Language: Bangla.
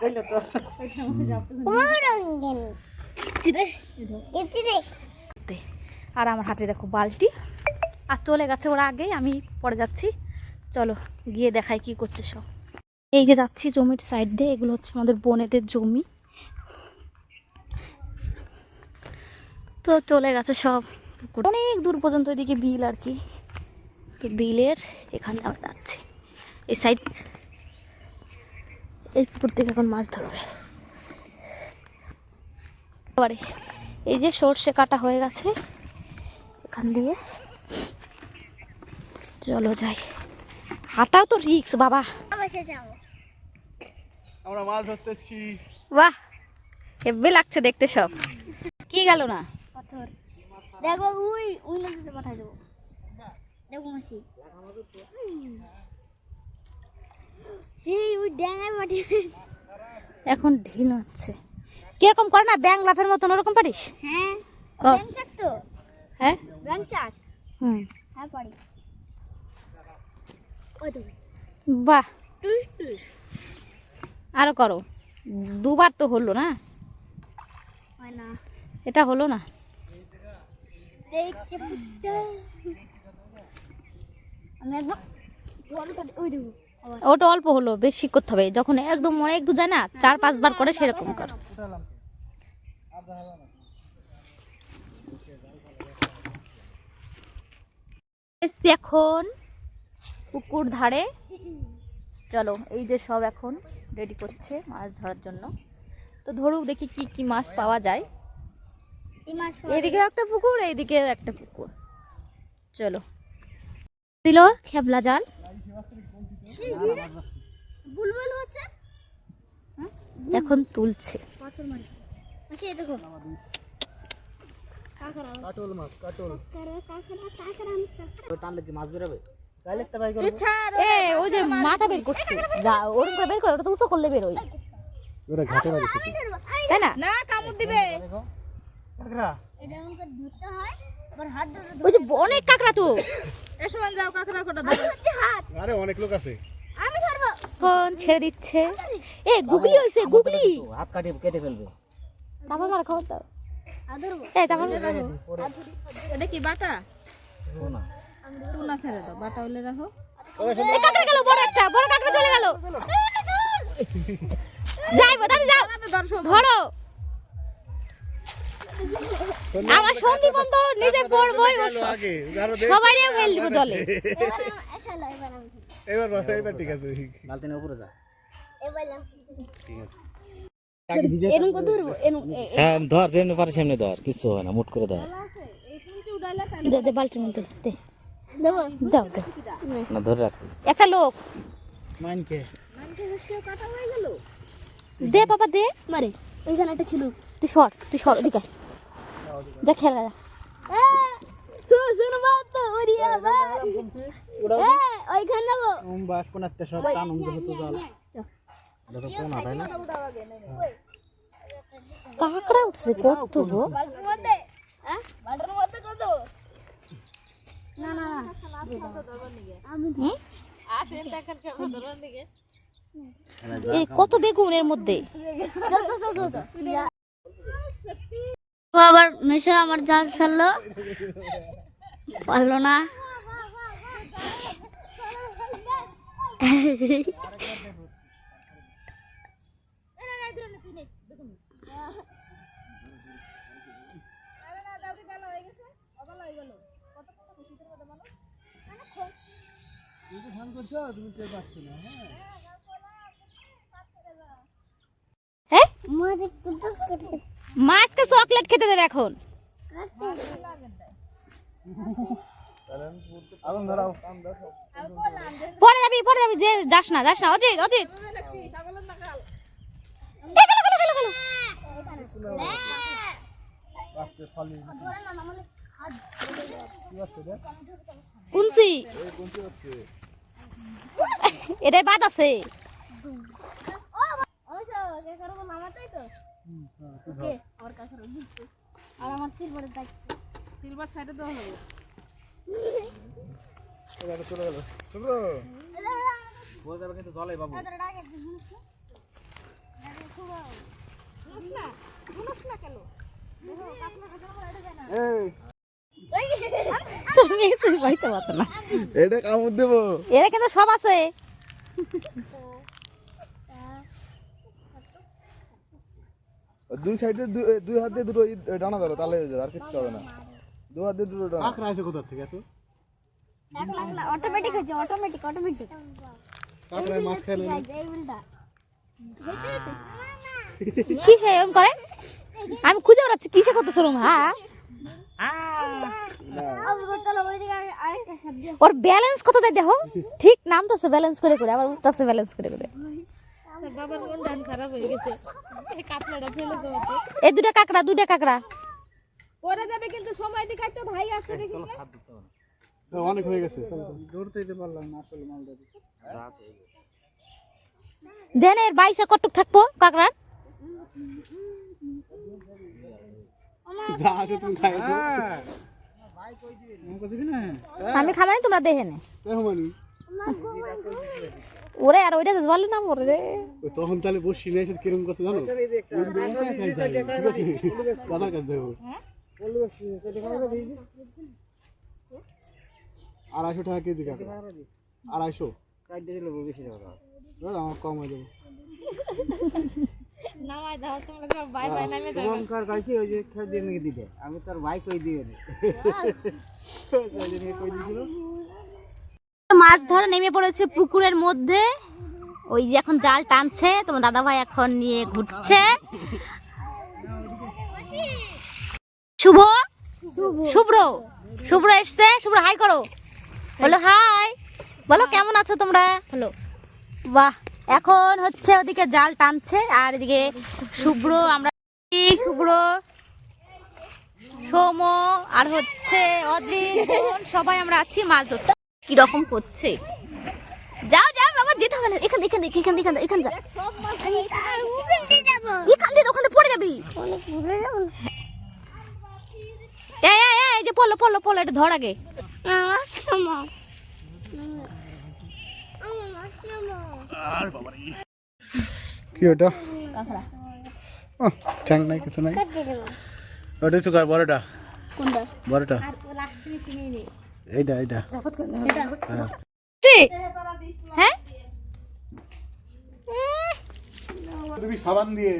কইলো তো। আর আমার হাতে দেখো বালতি। আর চলে গেছে ওরা আগেই, আমি পরে যাচ্ছি। চলো, গিয়ে দেখাই কি করছে সব। এই যে যাচ্ছি জমির সাইড দিয়ে, এগুলো হচ্ছে আমাদের বোনেদের জমি। তো চলে গেছে সব অনেক দূর পর্যন্ত এদিকে বিল আর কি। বিলের এখানে আমরা যাচ্ছি। এই সাইড এই পুকুর থেকে এখন মাছ ধরবে। এবারে এই যে সর্ষে কাটা হয়ে গেছে এখান দিয়ে চলো যাই। হাঁটাও তো রিক্স বাবা। আমরা মাছ ধরতেছি। বাহ হেব্বে লাগছে দেখতে সব। কি গেল না? পাথর। দেখো ওই ওই নদীতে পাঠাই দেবো। দেখো মাসি। সেই ওই ড্যাঙায় পাঠিয়ে এখন ঢিল হচ্ছে কীরকম করে না ব্যাং লাফের মতন ওরকম পারিস? হ্যাঁ কর। তো। হ্যাঁ? ব্যাং চাক। হুম। হ্যাঁ পারি। বাহ। আরও করো। দুবার তো হলো না? না। এটা হলো না? আমি একদম ওই আবার ওটা অল্প হলো বেশি করতে হবে। যখন একদম অনেক দূর যায় না চার পাঁচবার করে সেরকম কর। এসছি এখন পুকুর ধারে। চলো এই যে সব এখন রেডি করছে মাছ ধরার জন্য। তো ধরুক দেখি কি কি মাছ পাওয়া যায়। এদিকে একটা পুকুর এইদিকে একটা পুকুর। চলো। দিল খেবলা জাল। বুলবুল হচ্ছে? এখন তুলছে। পাথর মারি দেখো। কাটল মাছ কাটল কাকড়া কাকড়া কাকড়া টানলে কি মাছ বেরোবে? তাহলে একটা বাই এ ওই যে মাথা বের করছে। যা ওরকম করে বের করে ওটা তো উঁচু করলে বেরোয়। ওরা ঘাটে বাড়ি তাই না দেখো। কাকড়া। এটা আমাকে ধরতে হয়। আবার হাত ধরে ওই যে অনেক কাকড়া তো। হচ্ছে হাত আরে অনেক লোক আছে। আমি ধরবো। কোন ছেড়ে দিচ্ছে? এ গুগলি হইছে গুগলি। হাত কাটে কেটে ফেলবে। তারপর মার ধরবো। এই তারপর এটা কি বাটা? না টুনা ছেড়ে দাও বাটা হলে রাখো। এই কাকড়া গেল বড় একটা বড় কাকড়া চলে গেল। যাইবো দাদি যাও। ধরো আমার সন্দীপন তো নিজে আরও সবাই ফেল দিব জলে। এবার বাস এবার ঠিক আছে বালতিনের উপরে যা। এবার ঠিক আছে। এরকম করে ধরবো এরকম হ্যাঁ ধর যেমনি পারে সেমনি ধর কিছু হয় না মুট করে ধর। দে দে বালতির মধ্যে দে দাও না ধরে রাখতে একটা লোক। মাইনকে। দে বাবা দে। মারে। ওইখানে একটা ছিল। তুই সর তুই সর ওদিকে আয়। যা খেলা যা। কাকড়া উঠছে কত মধ্যে কত না না না আমি হুম? এই কত বেগুন এর মধ্যে আবার মেশো আমার জাল ছাড়লো পারল না হ্যাঁ মাঝে কুতুক করে মাছকে চকলেট খেতে দেবে এখন। আগুন ধরাও পরে যাবি পরে যাবি যে যাস না যাস না। গেলো। কুনসি। এটাই বাদ আছে। আর আমার সিলভারের দায়িত্ব সিলভার সাইডে দেওয়া হবে। চলে গেল শুভ্র বলে যাবে কিন্তু জলে বাবু ডাকে এই তুমি তুই পাইতে পারছ না এটা কামড় দেবো। এরা কিন্তু সব আছে। দুই সাইডে দুই হাত দিয়ে দুটো ডানা ধরো তাহলে আর কিচ্ছু হবে না। দু দুটো আছে কোথা থেকে এত? অটোমেটিক হচ্ছে অটোমেটিক অটোমেটিক কাঁকড়ায় মাছ খেলে উল্টা কিসে এরকম করে? আমি খুঁজে বেড়াচ্ছি কিসে কত শরম হ্যাঁ? ওর ব্যালেন্স কত দেয় দেখো? ঠিক নাম নামতেছে ব্যালেন্স করে করে আবার উঠতেছে ব্যালেন্স করে করে। বাবার মন ডান খারাপ হয়ে গেছে। এই কাতলাটা ফেলে দেবো তো এই দুটা কাকড়া দুটা কাকড়া। পরে যাবে কিন্তু সময় দেখাই তো ভাই আছে দেখিস না অনেক হয়ে গেছে ধরতে দিতে পারলাম না আসলে মালটা দেন এর বাইসে কটুক থাকব কাকড়ার যা আছে তুমি খাই তো কাছে কি না আমি খামানি তোমরা দেখে নে ওরে আর ওইটা বলে না ওরে রে তখন তাহলে বসি না এসে কিরম করছে জানো দাদার কাছে দেবো আড়াইশো টাকা কেজি কাঁকড়া আড়াইশো? আমার কম হয়ে যাবে। মাছ ধরে নেমে পড়েছে পুকুরের মধ্যে। ওই যে এখন জাল টানছে তোমার দাদা ভাই এখন নিয়ে ঘুরছে। শুভ? শুভ্র। শুভ্র এসছে? শুভ্র হাই করো। বলো হাই বলো কেমন আছো তোমরা? হ্যালো বাহ। এখন হচ্ছে ওদিকে জাল টানছে আর এদিকে শুভ্র আমরা শুভ্র সৌম আর হচ্ছে অদ্রিন সবাই আমরা আছি মাছ ধরতে। কীরকম করছে? যাও যাও বাবা যেতে হবে না। এখান এখান এখান এখান এখান যা এখান দিয়ে ওখানে পড়ে যাবি। এই এই এই, এই যে পড়ল পড়ল পড়ল এটা ধর আগে। কি ওটা? ঠ্যাং নাই কিছু নাই। ওটা হচ্ছে বড়টা? কোনটা? বড়টা? এইটা এইটা। হ্যাঁ? তুমি সাবান দিয়ে